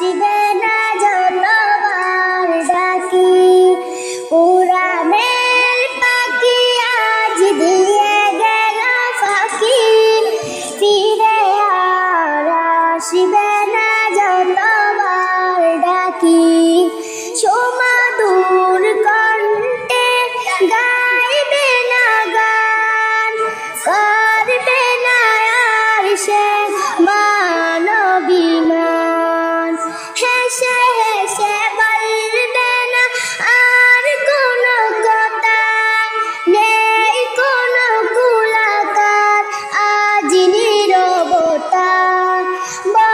আসিবে না যতবার ডাকি। উড়ানের পাখি আজ দিয়ে গেল পাখি ফিরে আর আসিবে না যতবার ডাকি। সময় Bye.